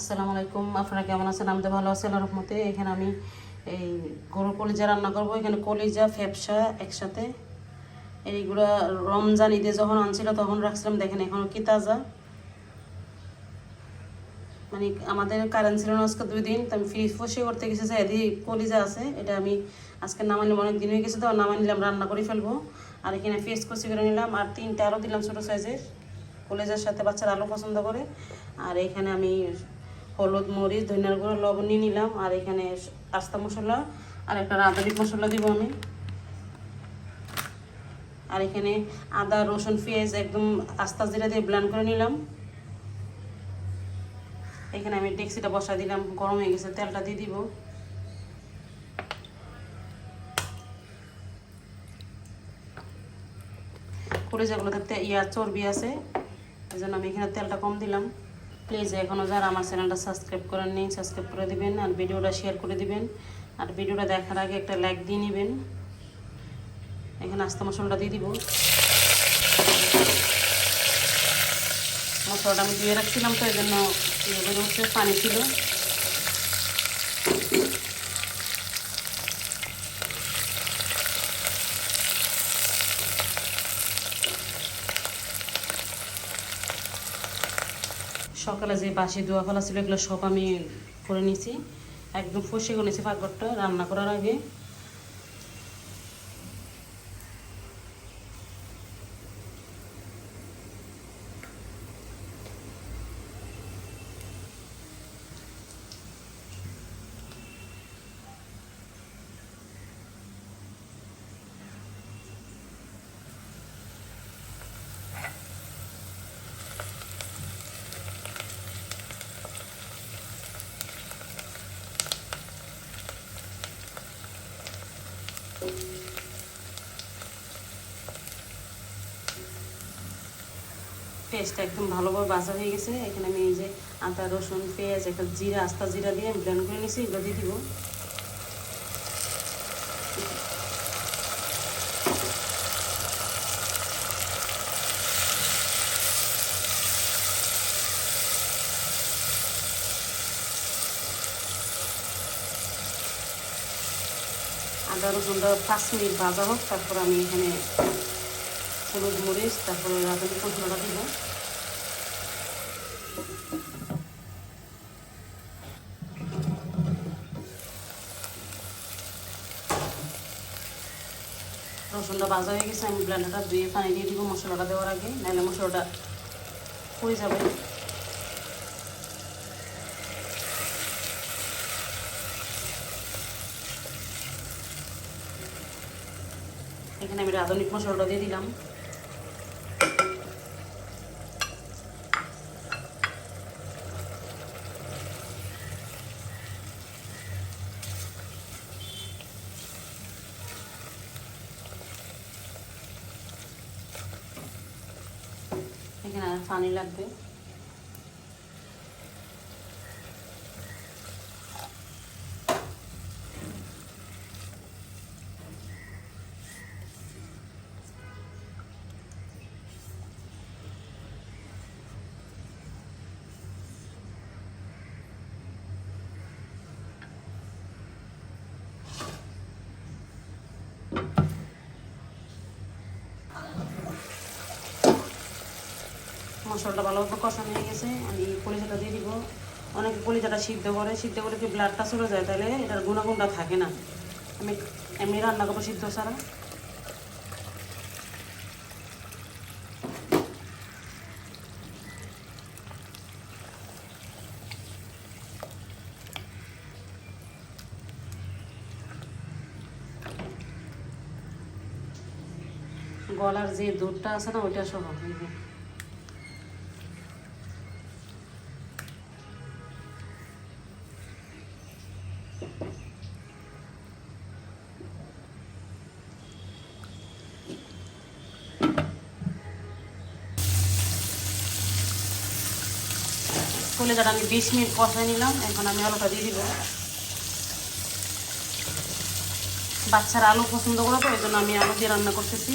আসসালামু আলাইকুম। আপনারা কেমন আছেন? আমি তো ভালো আছি, আল্লাহর রহমতে। এখানে আমি এই গরুর কলিজা রান্না করব। এখানে কলিজা, ফ্যাপসা একসাথে। এইগুলা রমজান ঈদে যখন আনছিল, তখন রাখছিলাম। দেখেন, এখনও কি তাজা। মানে আমাদের কারেন্ট ছিল না আজকে দুই দিন, তো আমি ফ্রিজ ফসে করতে গেছি যে এদি কলিজা আছে। এটা আমি আজকে নামাইলাম অনেক দিন হয়ে গেছে তো নামাই নিলাম, রান্না করে ফেলব। আর এখানে ফেস কষি করে নিলাম। আর তিনটা আরও দিলাম ছোটো সাইজের। কলেজের সাথে বাচ্চারা আলু পছন্দ করে। আর এখানে আমি হলুদ, মরিচ, ধনিয়ার গুঁড়ো, লবণ নিয়ে নিলাম। আর এখানে আস্তা মশলা আর একটা রাঁধুনি মশলা দিব আমি। আর এখানে আদা, রসুন, পেঁয়াজ একদম আস্তা জিরা দিয়ে ব্লেন্ড করে নিলাম। এখানে আমি ডেক্সিটা বসা দিলাম, গরম হয়ে গেছে, তেলটা দিয়ে দিব। কলিজাগুলো দেখতে ইয়ার চর্বি আছে এই জন্য আমি এখানে তেলটা কম দিলাম। প্লিজ এখনও যারা আমার চ্যানেলটা সাবস্ক্রাইব করেন নেই সাবস্ক্রাইব করে দিবেন আর ভিডিওটা শেয়ার করে দিবেন। আর ভিডিওটা দেখার আগে একটা লাইক দিয়ে নেবেন। এখানে আস্তে মশলাটা দিয়ে দিব। মশলাটা আমি দিয়ে রাখছিলাম তো এই জন্য ইয়ে পানি ছিল। সকালে যে বাসি দোয়া ফেলা ছিল, এগুলো সব আমি করে নিয়েছি একদম ফসে করে পাকঘরটা, রান্না করার আগে। পেস্টটা একদম ভালোভাবে ভাজা হয়ে গেছে। এখানে আমি এই যে আদা, রসুন, পেঁয়াজ, একটা জিরা, আস্তা জিরা দিয়ে আমি ব্লেন্ড করে নিয়েছি, এগুলো দিয়ে দিব। আদা, রসুনটা পাঁচ মিনিট ভাজা হোক, তারপর আমি এখানে হলুদ মরিচ, তারপরে রাঁধুনি মশলাটা দিব। রসুনটা ভাজা হয়ে গেছে, আমি ব্লেন্ডারটা ধুয়ে পানি দিয়ে দিব মশলাটা দেওয়ার আগে নাহলে মশলাটা হয়ে যাবে। এখানে আমি রাঁধুনি মশলাটা দিয়ে দিলাম। এখানে আর পানি লাগবে। মশলাটা ভালোভাবে কষানো হয়ে গেছে। আমি কলিজাটা দিয়ে দিব। অনেকে কলিজাটা সিদ্ধ করে সিদ্ধ করে কি ব্লাডটা চলে যায় তাহলে এটার গুণাগুণটা থাকে না। আমি এমনি রান্না করব সিদ্ধ ছাড়া। গলার যে দুধটা আছে না, ওইটা সহ। কলেজাটা আমি বিশ মিনিট কষাই নিলাম, এখন আমি আলুটা দিয়ে দিব। বাচ্চারা আলু পছন্দ করে তো, এই জন্য আমি আলু দিয়ে রান্না করতেছি।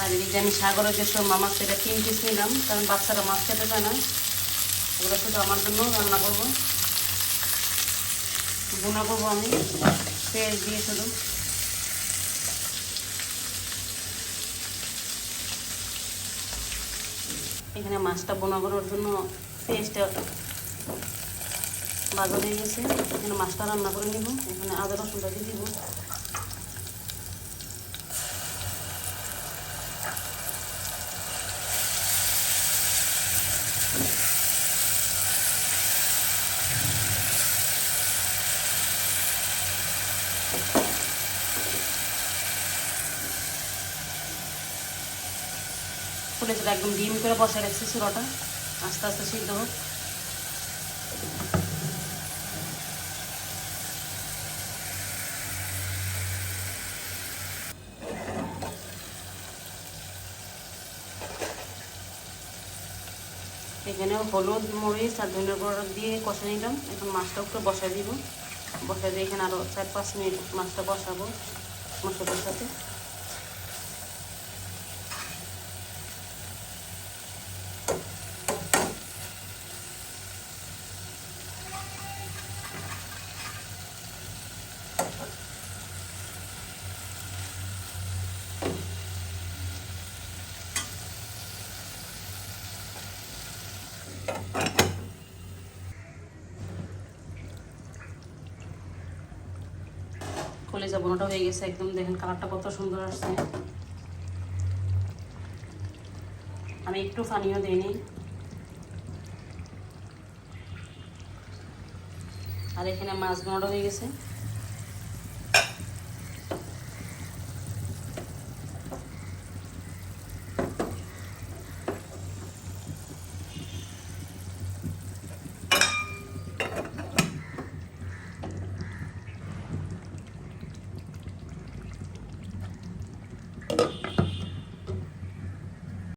আর যে আমি সাগরের যে সব মাছ সেটা তিন পিস নিলাম, কারণ বাচ্চারা মাছ খেতে চায় না। ওগুলো শুধু আমার জন্য রান্না করব। বোনা করব আমি পেঁয়াজ দিয়ে শুধু। এখানে মাছটা বোনা করার জন্য পেঁয়াজটা বাজা হয়ে গেছে। এখানে মাছটা রান্না করে নিব। এখানে আদা রসুনটা দিয়ে দিব। ফুলেছিল একদম ডিম করে বসায় রাখছি চুড়োটা। আস্তে আস্তে সিদ্ধ হোক। এখানে হলুদ, মরিচ আর ধনের গুঁড়ো দিয়ে কষে নিলাম। এখন মাছটা একটু বসাই দিব। বসাই দিয়ে এখানে আরও চার পাঁচ মিনিট মাছটা বসাবো মশলার সাথে। কলেজা বোনাটা হয়ে গেছে একদম। দেখেন, কালারটা কত সুন্দর আসছে। আমি একটু পানিও দিইনি আর এখানে মাছ বোনাটা হয়ে গেছে।